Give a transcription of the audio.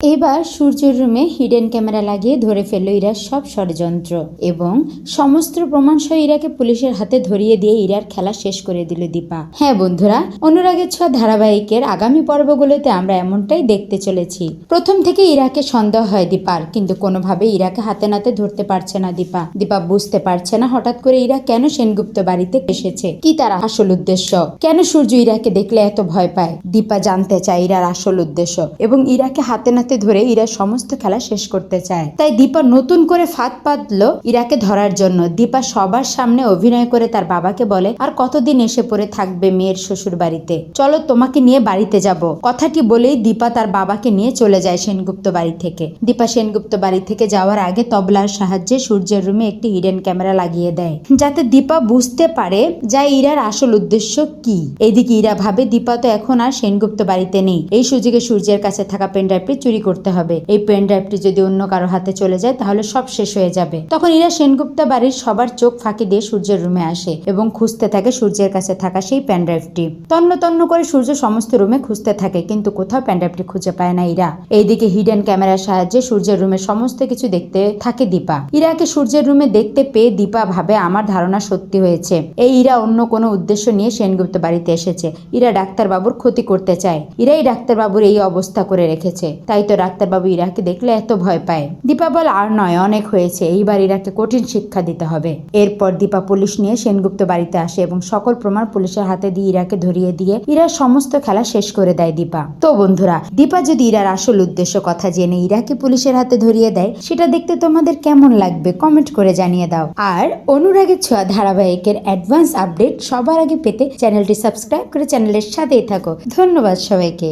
এবার সূর্যের রুমে হিডেন ক্যামেরা লাগিয়ে ধরে ফেলল ইরার সব ষড়যন্ত্র এবং সমস্ত প্রমাণ সহ ইরাকে পুলিশের হাতে ধরিয়ে দিয়ে ইরার খেলা শেষ করে দিল দীপা। হ্যাঁ বন্ধুরা, অনুরাগের ছোঁয়া ধারাবাহিকের আগামী পর্বগুলোতে আমরা এমনটাই দেখতে চলেছি। প্রথম থেকে ইরাকে সন্দেহ হয় দীপার, কিন্তু কোনোভাবে ইরাকে হাতে নাতে ধরতে পারছে না দীপা। দীপা বুঝতে পারছে না হঠাৎ করে ইরা কেন সেনগুপ্ত বাড়িতে এসেছে। কি তার আসল উদ্দেশ্য? কেন সূর্য ইরাকে দেখলে এত ভয় পায়? দীপা জানতে চায় ইরার আসল উদ্দেশ্য এবং ইরাকে হাতে নাতে ধরে ইরা সমস্ত খেলা শেষ করতে চায়। তাই দীপা নতুন করে ফাঁদ পাতলো ইরাকে ধরার জন্য। দীপা সবার সামনে অভিনয় করে তার বাবাকে বলে, আর কতদিন এসে পড়ে থাকবে মেয়ের শ্বশুর বাড়িতে? চলো তোমাকে নিয়ে বাড়িতে যাব। কথাটি বলেই দীপা তার বাবাকে নিয়ে চলে যায় সেনগুপ্ত বাড়ি থেকে। দীপা সেনগুপ্ত বাড়ি থেকে যাওয়ার আগে তবলার সাহায্যে সূর্যের রুমে একটি হিডেন ক্যামেরা লাগিয়ে দেয়, যাতে দীপা বুঝতে পারে যা ইরার আসল উদ্দেশ্য কি। এদিকে ইরা ভাবে, দীপা তো এখন আর সেনগুপ্ত বাড়িতে নেই। এই সুযোগে সূর্যের কাছে থাকা পেনড্রাইভটি চুরি করতে হবে। এই পেনড্রাইভটি যদি অন্য কারও হাতে চলে যায়, তাহলে সব শেষ হয়ে যাবে। তখন ইরা সেনগুপ্তা বাড়ির সবার চোখ ফাঁকি দিয়ে সূর্যের রুমে আসে এবং খুঁজতে থাকে সূর্যের কাছে থাকা সেই পেনড্রাইভটি তন্ন তন্ন করে সূর্য সমস্ত রুমে খুঁজতে থাকে, কিন্তু কোথাও পেনড্রাইভটি খুঁজে পায় না ইরা। এইদিকে হিডেন ক্যামেরার সাহায্যে সূর্যের রুমে সমস্ত কিছু দেখতে থাকে দীপা। ইরাকে সূর্যের রুমে দেখতে পেয়ে দীপা ভাবে, আমার ধারণা সত্যি হয়েছে। এই ইরা অন্য কোনো উদ্দেশ্য নিয়ে সেনগুপ্ত বাড়িতে এসেছে। ইরা ডাক্তারবাবুর ক্ষতি করতে চায়। ইরাই ডাক্তারবাবুর এই অবস্থা করে রেখেছে। তাই তো ডাক্তারবাবু ইরাকে দেখলে এত ভয় পায়। দীপা বল, আর নয়, অনেক হয়েছে। এইবার ইরাকে কঠিন শিক্ষা দিতে হবে। এরপর দীপা পুলিশ নিয়ে সেনগুপ্ত বাড়িতে আসে এবং সকল প্রমাণ পুলিশের হাতে দিয়ে ইরাকে ধরিয়ে দিয়ে ইরার সমস্ত খেলা শেষ করে দেয় দীপা। তো বন্ধুরা, দীপা যদি ইরার আসল উদ্দেশ্য কথা জেনে ইরাকে পুলিশের হাতে ধরিয়ে দেয়, সেটা দেখতে তোমাদের কেমন লাগবে কমেন্ট করে জানিয়ে দাও। আর অনুরাগের ছোঁয়া ধারাবাহিকের অ্যাডভান্স আপডেট সবার আগে পেতে চ্যানেলটি সাবস্ক্রাইব করে চ্যানেলের সাথেই থাকো। ধন্যবাদ সবাইকে।